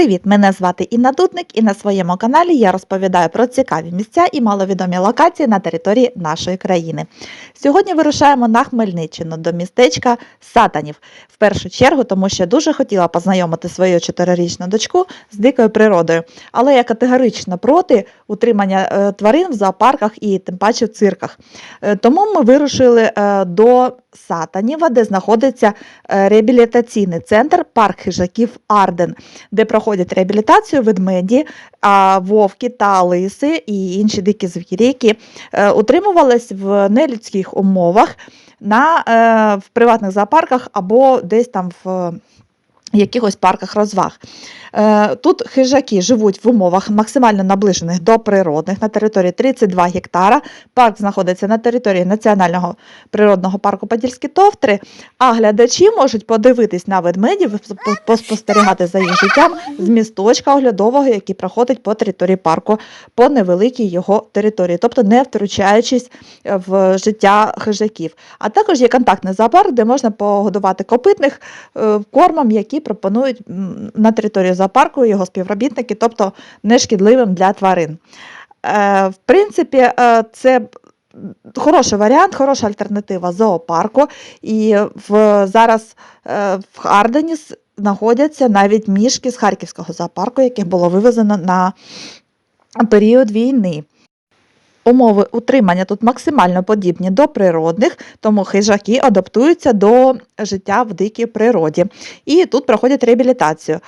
Привіт! Мене звати Інна Дудник, і на своєму каналі я розповідаю про цікаві місця і маловідомі локації на території нашої країни. Сьогодні вирушаємо на Хмельниччину до містечка Сатанів. В першу чергу, тому що дуже хотіла познайомити свою чотирирічну дочку з дикою природою, але я категорично проти утримання е, тварин в зоопарках і тим паче в цирках. Е, Тому ми вирушили е, до Сатаніва, де знаходиться е, реабілітаційний центр парк хижаків Арден, де проходять реабілітацію ведмеді, вовки та лиси і інші дикі звірі, які е, утримувались в нелюдських умовах на, е, в приватних зоопарках або десь там в якихось парках розваг. Е, Тут хижаки живуть в умовах максимально наближених до природних на території 32 гектара. Парк знаходиться на території Національного природного парку Подільські товтри, а глядачі можуть подивитись на ведмедів, пос- поспостерігати за їх життям з місточка оглядового, який проходить по території парку, по невеликій його території, тобто не втручаючись в життя хижаків. А також є контактний зоопарк, де можна погодувати копитних е, кормом, які пропонують на території зоопарку його співробітники, тобто нешкідливим для тварин. Е, В принципі, е, це хороший варіант, хороша альтернатива зоопарку. І в, зараз е, в Ардені с- знаходяться навіть мішки з Харківського зоопарку, яких було вивезено на період війни. Умови утримання тут максимально подібні до природних, тому хижаки адаптуються до життя в дикій природі. І тут проходять реабілітацію.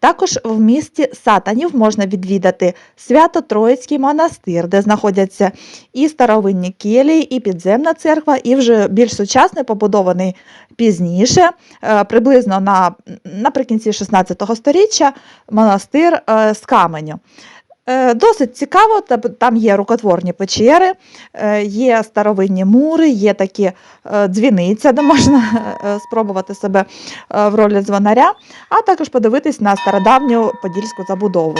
Також в місті Сатанів можна відвідати Свято-Троїцький монастир, де знаходяться і старовинні келії, і підземна церква, і вже більш сучасний, побудований пізніше, е, приблизно на, наприкінці 16 століття, монастир е, з каменю. Е, Досить цікаво, та- там є рукотворні печери, е, є старовинні мури, є такі е, дзвіниця, де можна спробувати себе в ролі дзвонаря, а також подивитись на стародавню подільську забудову.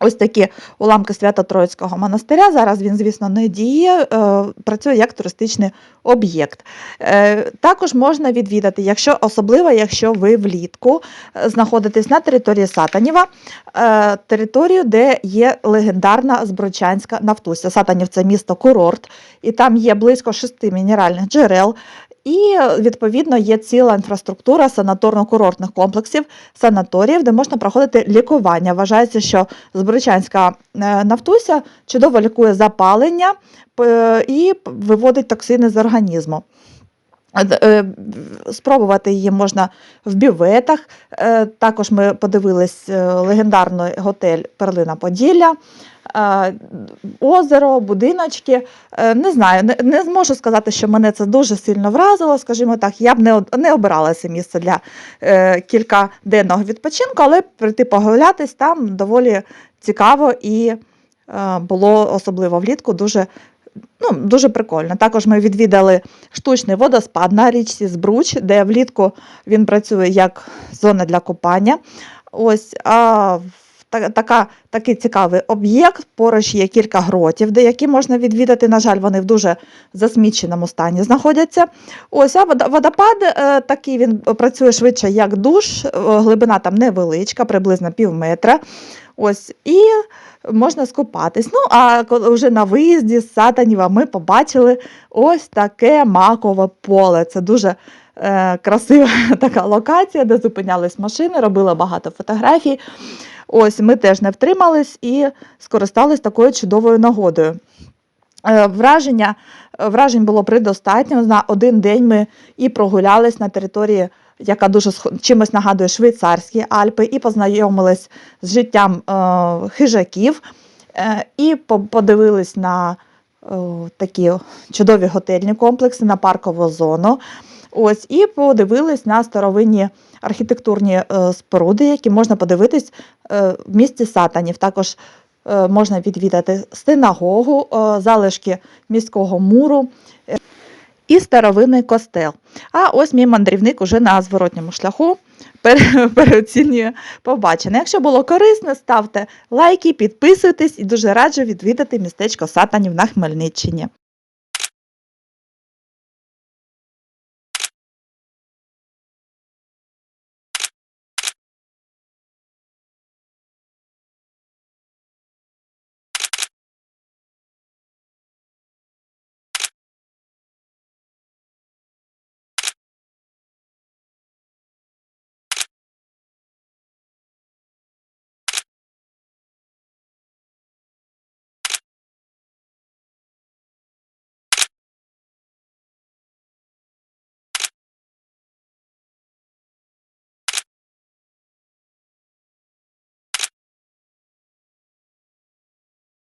Ось такі уламки Свято-Троїцького монастиря. Зараз він, звісно, не діє, е, працює як туристичний об'єкт. Е, Також можна відвідати, якщо особливо, якщо ви влітку е, знаходитесь на території Сатаніва, територію, де є легендарна Зброчанська нафтуся. Сатанів це місто курорт, і там є близько шести мінеральних джерел. І відповідно є ціла інфраструктура санаторно-курортних комплексів, санаторіїв, де можна проходити лікування. Вважається, що Збричанська е, нафтуся чудово лікує запалення і виводить токсини з організму. Е, Спробувати її можна в бюветах. Е, Також ми подивились е, легендарний готель Перлина Поділля, озеро, будиночки. Не знаю, не, зможу сказати, що мене це дуже сильно вразило. Скажімо так, я б не, обирала це місце для кількаденного відпочинку, але прийти погулятись там доволі цікаво і було особливо влітку дуже ну, дуже прикольно. Також ми відвідали штучний водоспад на річці Збруч, де влітку він працює як зона для купання. Ось, а та- така, такий цікавий об'єкт. Поруч є кілька гротів, де які можна відвідати. На жаль, вони в дуже засміченому стані знаходяться. Ось, а водопад е, такий він працює швидше як душ, е, глибина там невеличка, приблизно пів метра. Ось, і можна скупатись. Ну, а вже на виїзді з Сатаніва ми побачили ось таке макове поле. Це дуже е, красива така локація, де зупинялись машини, робили багато фотографій. Ось ми теж не втримались і скористались такою чудовою нагодою. Е, Враження, вражень було предостатньо. На один день ми і прогулялись на території, яка дуже чимось нагадує швейцарські Альпи, і познайомились з життям е, хижаків, е, і подивились на е, такі чудові готельні комплекси, на паркову зону. Ось, і подивились на старовинні архітектурні споруди, які можна подивитись в місті Сатанів. Також можна відвідати синагогу, залишки міського муру і старовинний костел. А ось мій мандрівник уже на зворотньому шляху переоцінює побачене. Якщо було корисно, ставте лайки, підписуйтесь і дуже раджу відвідати містечко Сатанів на Хмельниччині.